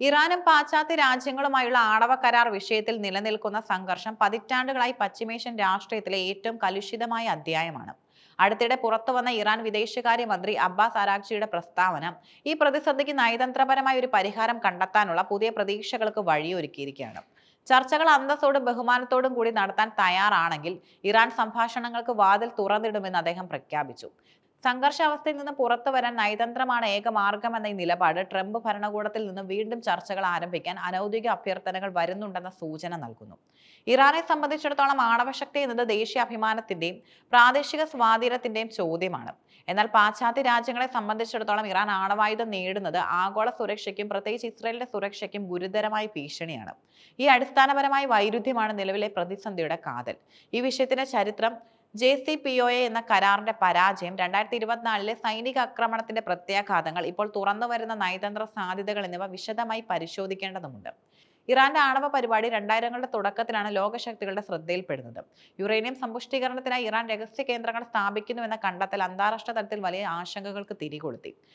ഇറാനും പാശ്ചാത്യ രാജ്യങ്ങളുമായുള്ള ആണവ കരാർ വിഷയത്തിൽ നിലനിൽക്കുന്ന സംഘർഷം പതിറ്റാണ്ടുകളായി പശ്ചിമേഷ്യൻ രാഷ്ട്രീയത്തിലെ ഏറ്റവും കലുഷിതമായ അധ്യായമാണ്. അടുത്തിടെ പുറത്തു വന്ന ഇറാൻ വിദേശകാര്യമന്ത്രി അബ്ബാസ് അരാക്ചിയുടെ പ്രസ്താവന ഈ പ്രതിസന്ധിക്ക് നയതന്ത്രപരമായ ഒരു പരിഹാരം കണ്ടെത്താനുള്ള പുതിയ പ്രതീക്ഷകൾക്ക് വഴിയൊരുക്കിയിരിക്കുകയാണ്. ചർച്ചകൾ അന്തസ്സോടും ബഹുമാനത്തോടും കൂടി നടത്താൻ തയ്യാറാണെങ്കിൽ ഇറാൻ സംഭാഷണങ്ങൾക്ക് വാതിൽ തുറന്നിടുമെന്ന് അദ്ദേഹം പ്രഖ്യാപിച്ചു. സംഘർഷാവസ്ഥയിൽ നിന്ന് പുറത്തു വരാൻ നയതന്ത്രമാണ് ഏക മാർഗമെന്ന ഈ നിലപാട്. ട്രംപ് ഭരണകൂടത്തിൽ നിന്ന് വീണ്ടും ചർച്ചകൾ ആരംഭിക്കാൻ അനൌദ്യോഗിക അഭ്യർത്ഥനകൾ വരുന്നുണ്ടെന്ന സൂചന നൽകുന്നു. ഇറാനെ സംബന്ധിച്ചിടത്തോളം ആണവശക്തി എന്നത് ദേശീയ അഭിമാനത്തിന്റെയും പ്രാദേശിക സ്വാധീനത്തിന്റെയും ചോദ്യമാണ്. എന്നാൽ പാശ്ചാത്യ രാജ്യങ്ങളെ സംബന്ധിച്ചിടത്തോളം ഇറാൻ ആണവായുധം നേടുന്നത് ആഗോള സുരക്ഷയ്ക്കും പ്രത്യേകിച്ച് ഇസ്രയേലിന്റെ സുരക്ഷയ്ക്കും ഗുരുതരമായ ഭീഷണിയാണ്. ഈ അടിസ്ഥാനപരമായ വൈരുദ്ധ്യമാണ് നിലവിലെ പ്രതിസന്ധിയുടെ കാതൽ. ഈ വിഷയത്തിന്റെ ചരിത്രം J C P O A എന്ന കരാറിന്റെ പരാജയം രണ്ടായിരത്തി ഇരുപത്തിനാലിലെ സൈനിക ആക്രമണത്തിന്റെ പ്രത്യാഘാതങ്ങൾ ഇപ്പോൾ തുറന്നു വരുന്ന നയതന്ത്ര സാധ്യതകൾ എന്നിവ വിശദമായി പരിശോധിക്കേണ്ടതുണ്ട് ഇറാന്റെ ആണവ പരിപാടി രണ്ടായിരങ്ങളുടെ തുടക്കത്തിലാണ് ലോകശക്തികളുടെ ശ്രദ്ധയിൽപ്പെടുന്നത്. യുറേനിയം സമ്പുഷ്ടീകരണത്തിനായി ഇറാൻ രഹസ്യ കേന്ദ്രങ്ങൾ സ്ഥാപിക്കുന്നുവെന്ന കണ്ടെത്തൽ അന്താരാഷ്ട്ര തലത്തിൽ വലിയ ആശങ്കകൾക്ക് തിരികൊളുത്തി.